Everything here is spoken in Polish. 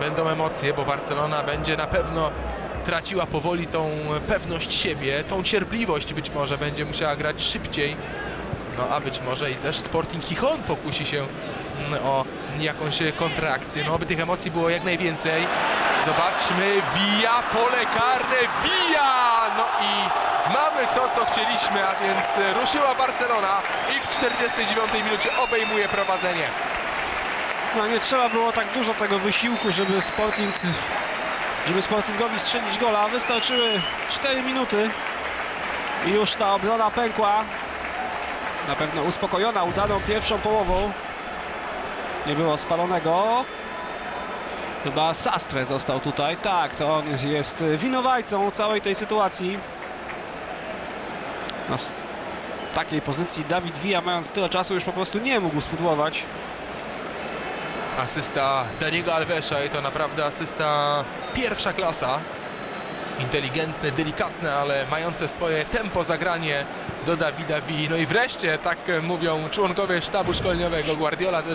Będą emocje, bo Barcelona będzie na pewno traciła powoli tą pewność siebie, tą cierpliwość być może będzie musiała grać szybciej. No a być może i też Sporting Gijon pokusi się mm, o jakąś kontrakcję. No aby tych emocji było jak najwięcej. Zobaczmy, Villa, pole karne, Villa! No i mamy to, co chcieliśmy, a więc ruszyła Barcelona i w 49 minucie obejmuje prowadzenie. No nie trzeba było tak dużo tego wysiłku, żeby Sporting, żeby Sportingowi strzelić gola. Wystarczyły 4 minuty i już ta obrona pękła. Na pewno uspokojona udaną pierwszą połową. Nie było spalonego. Chyba Sastre został tutaj. Tak, to on jest winowajcą całej tej sytuacji. Na takiej pozycji Dawid Villa mając tyle czasu już po prostu nie mógł spudłować. Asysta Daniego Alvesa i to naprawdę asysta pierwsza klasa. Inteligentne, delikatne, ale mające swoje tempo zagranie do Dawida Vii. No i wreszcie, tak mówią członkowie sztabu szkoleniowego, Guardiola też